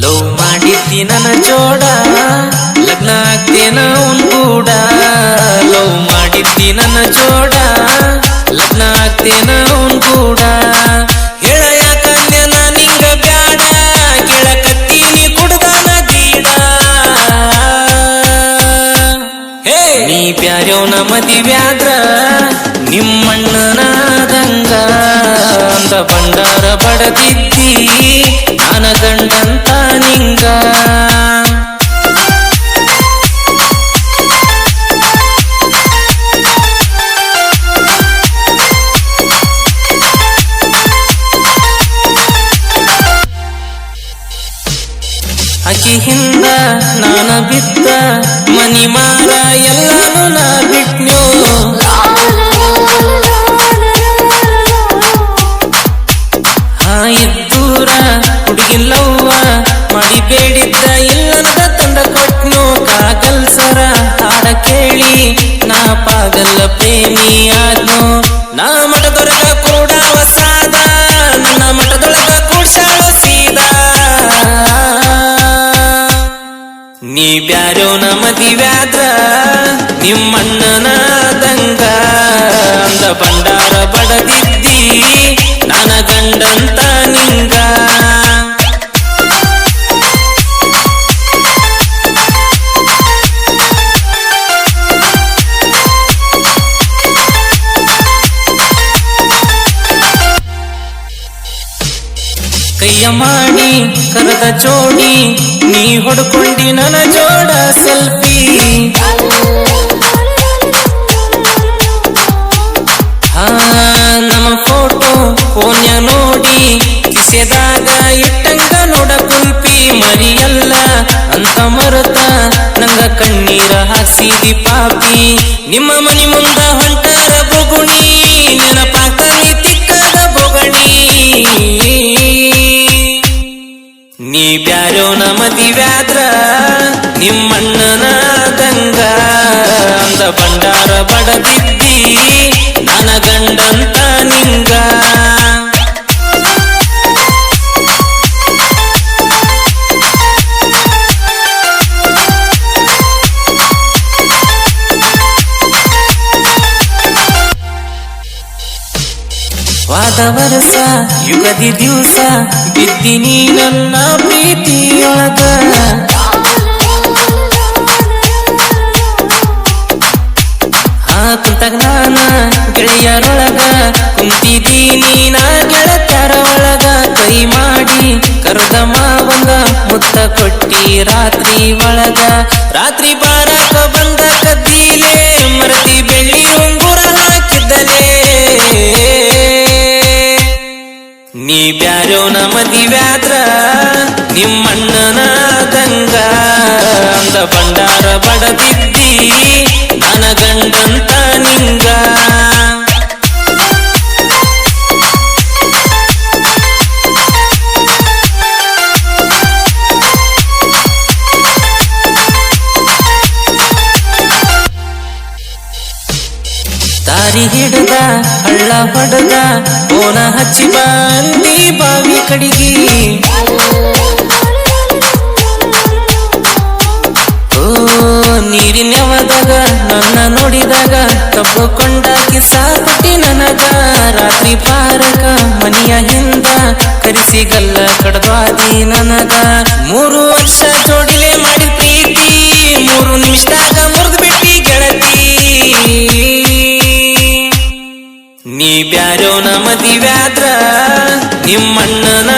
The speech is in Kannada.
ಲವ್ ಮಾಡಿದ್ದಿ ನನ್ನ ಜೋಡ, ಲಗ್ನ ಆಗ್ತೇನ ಅವನ್ ಕೂಡ. ಲವ್ ಮಾಡಿದ್ದಿ ನನ್ನ ಜೋಡ, ಲಗ್ನ ಆಗ್ತೇನ ಅವನ್ ಕೂಡ. ಬ್ಯಾರ್ಯವನ ಮದಿವ್ಯಾದ್ರ ನಿಮ್ಮಣ್ಣನಾದಂಗ. ಅಂದ ಬಂಡಾರ ಬಡದಿದ್ದಿ ನಾನ ಗಂಡಂತ ಹಿಂದ ನಾನ ಬಿದ್ದ ಮನಿ ಮಾರ ಎಲ್ಲಾನು ನಾ ಬಿಟ್ನೋ? ಹಾ ಹುಡುಗಿಲ್ಲವ್ವ ಮಾಡಿ ಬೇಡಿದ್ದ ಇಲ್ಲಂತ ತಂದ ಕೊಟ್ನು? ಕಾಗಲ್ಸರ ಹಾಡ ಕೇಳಿ ನಾ ಪಾಗಲ್ಲ ಪ್ರೇಮಿ ನಿಮ್ಮಣ್ಣನಾದಂಗ ಅಂದ ಬಂಡಾರ ಬಡದಿದ್ದಿ, ನನ್ನ ಗಂಡಂತ ನಿಂಗ. ಕೈಯ ಮಾಡಿ ಕರದ ಜೋಡಿ ನೀ ಹೊಡ್ಕೊಂಡಿ ನನ್ನ ಜೋಡ ಸೆಲ್ಫಿ. ಹಾಸಿದಿ ಪಾಪಿ, ನಿಮ್ಮ ಮನೆ ಮುಂದ ಹೊಂಟರ ಬೊಗುಣಿ ನೆನಪಾಕಲಿ ತಿಕ್ಕದ ಬೊಗಣಿ. ನೀ ಬ್ಯಾರೋ ನಿಮ್ಮಣ್ಣನ ನಿಮ್ಮಣ್ಣನಾದಂಗ ಅಂದ ಭಂಡಾರ ಬಡದಿದ್ದಿ, ನನ್ನ ಗಂಡಂತ ವಾದ ವರಸ ಯುಗದಿ ದಿವಸ ಬಿದ್ದಿನಿ ನನ್ನ ಪ್ರೀತಿಯೊಳಗ. ಆ ಕುಂತಾಗ ಗೆಳೆಯರೊಳಗ ಕುಂತಿದ್ದೀನಿ ನಾ ಗೆಳತರ ಒಳಗ ಕೈ ಮಾಡಿ ಕರ್ದ ಮಾವಂಗ ಮುತ್ತ ಕೊಟ್ಟಿ ರಾತ್ರಿ ಒಳಗ. ರಾತ್ರಿ ಬಾರಕ ಬಂದ ನಿಮ್ಮಣ್ಣನಾದಂಗ ಅಂದ ಬಂಡಾರ ಬಡದಿದ್ದಿ ನನ್ನ ನಿಂಗ. ದಾರಿ ಹಿಡದ, ಹಳ್ಳ ಹೊಡದ ಕೋನ ಹಚ್ಚಿ ಬಂದಿ ಬಾವಿ ಕಡಿಗಿ. ನನ್ನ ನೋಡಿದಾಗ ತಪ್ಪಕೊಂಡ ಕಿಸ ಕೊಟ್ಟಿ ನನಗ. ರಾತ್ರಿ ಪಾರಕ ಮನೆಯ ಹಿಂದ ಕರಿಸಿಗಲ್ಲ ಕಡದ್ವಾದಿ ನನಗ. ಮೂರು ವರ್ಷ ಜೋಡಿಲೆ ಮಾಡಿ ಪ್ರೀತಿ, ಮೂರು ನಿಮಿಷದಾಗ ಮುರಿದು ಬಿಟ್ಟಿ ಗೆಳತಿ. ನೀ ಬ್ಯಾರೋ ನಮ್ಮ ದಿವ್ಯಾದ್ರ ಅಂದ